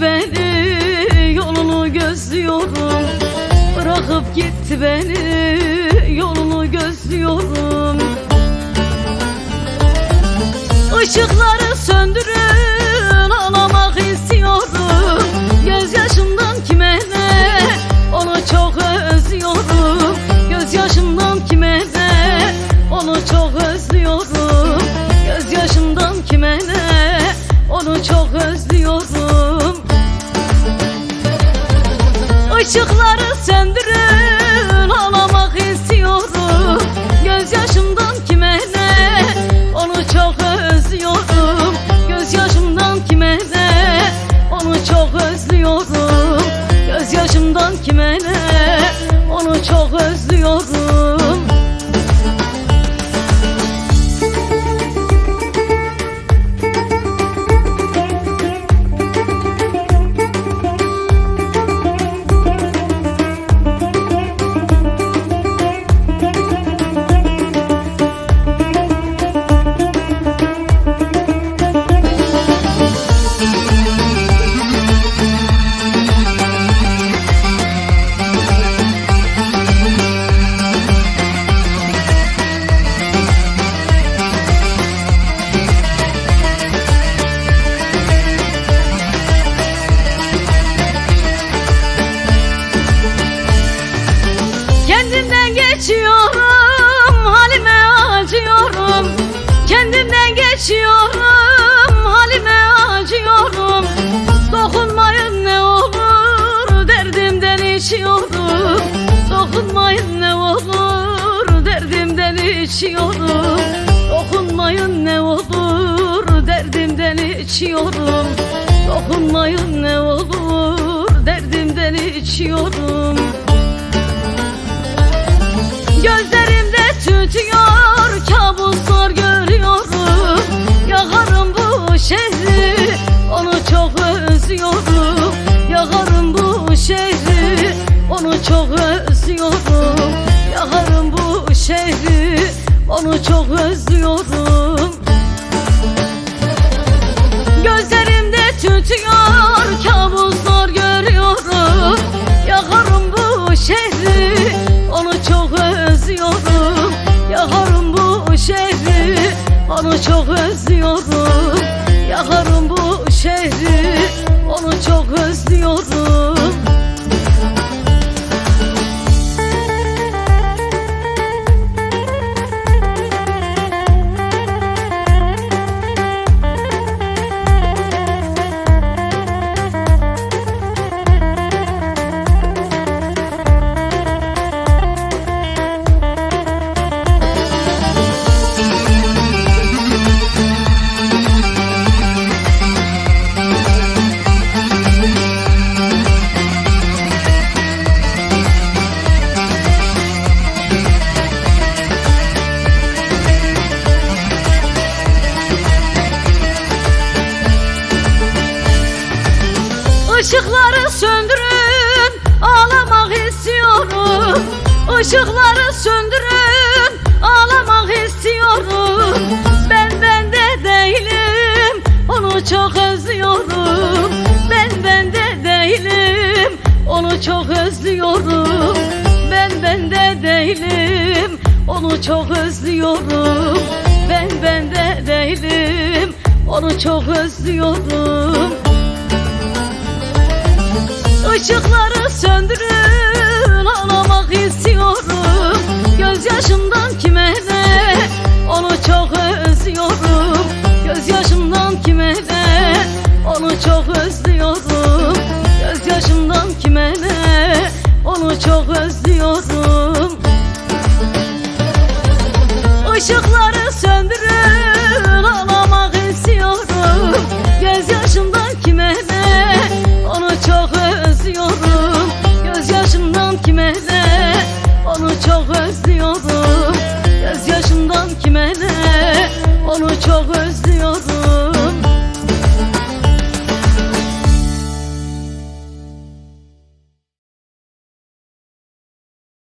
Beni yolunu gözlüyorum. Bırakıp gitti beni yolunu gözlüyorum. Işıkları söndürün Işıkları söndürün ağlamak istiyorum. Gözyaşımdan kime ne? Onu çok özlüyorum. Gözyaşımdan kime ne? Onu çok özlüyorum. Gözyaşımdan kime ne? Onu çok özlüyorum Dokunmayın ne olur derdimden içiyorum Dokunmayın ne olur derdimden içiyorum Gözlerimde tütüyor kabuslar görüyorum. Yakarım bu şehri onu çok özlüyorum. Yakarım bu şehri onu çok özlüyorum. Yakarım bu şehri onu çok özlüyorum Işıkları söndürün ağlamak istiyorum. Ben bende değilim onu çok özlüyorum. Ben bende değilim onu çok özlüyorum. Ben bende değilim onu çok özlüyorum. Ben bende değilim onu çok özlüyorum. Işıkları söndürün ağlamak istiyorum çok özlüyorum